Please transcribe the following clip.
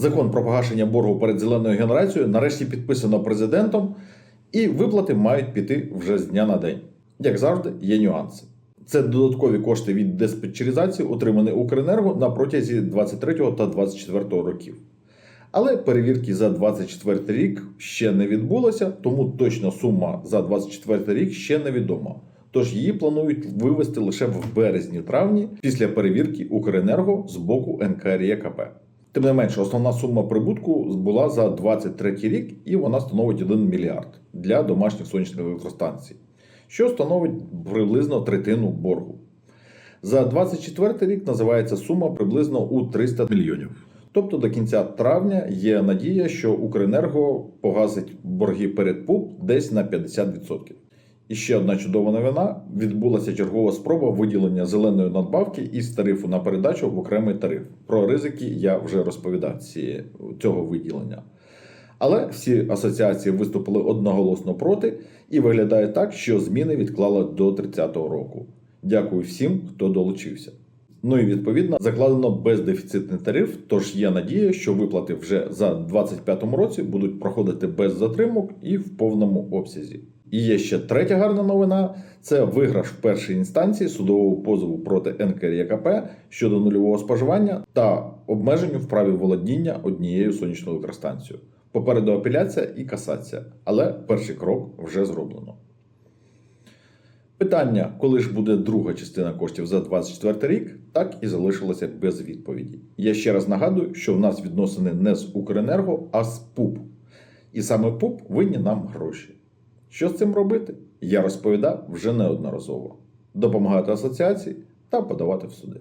Закон про погашення боргу перед зеленою генерацією нарешті підписано президентом, і виплати мають піти вже з дня на день. Як завжди, є нюанси. Це додаткові кошти від диспетчеризації, отримані Укренерго на протязі 23 та 24 років. Але перевірки за 24 рік ще не відбулося, тому точна сума за 24 рік ще невідома. Тож її планують вивести лише в березні-травні після перевірки Укренерго з боку НКРЄКП. Тим не менше, основна сума прибутку була за 23 рік, і вона становить 1 мільярд для домашніх сонячних електростанцій, що становить приблизно третину боргу. За 24 рік називається сума приблизно у 300 мільйонів. Тобто до кінця травня є надія, що Укренерго погасить борги перед ПУП десь на 50%. І ще одна чудова новина: відбулася чергова спроба виділення зеленої надбавки із тарифу на передачу в окремий тариф. Про ризики я вже розповідав ці, цього виділення. Але всі асоціації виступили одноголосно проти, і виглядає так, що зміни відклали до 30-го року. Дякую всім, хто долучився. Ну і відповідно закладено бездефіцитний тариф. Тож є надія, що виплати вже за 2025 році будуть проходити без затримок і в повному обсязі. І є ще третя гарна новина: це виграш в першій інстанції судового позову проти НКРЄКП щодо нульового споживання та обмеженню в праві володіння однією сонячною електростанцією. Попереду апеляція і касація, але перший крок вже зроблено. Питання, коли ж буде друга частина коштів за 24 рік, так і залишилося без відповіді. Я ще раз нагадую, що в нас відносини не з Укренерго, а з ПУП. І саме ПУП винні нам гроші. Що з цим робити? Я розповідав вже неодноразово. Допомагати асоціації та подавати в суди.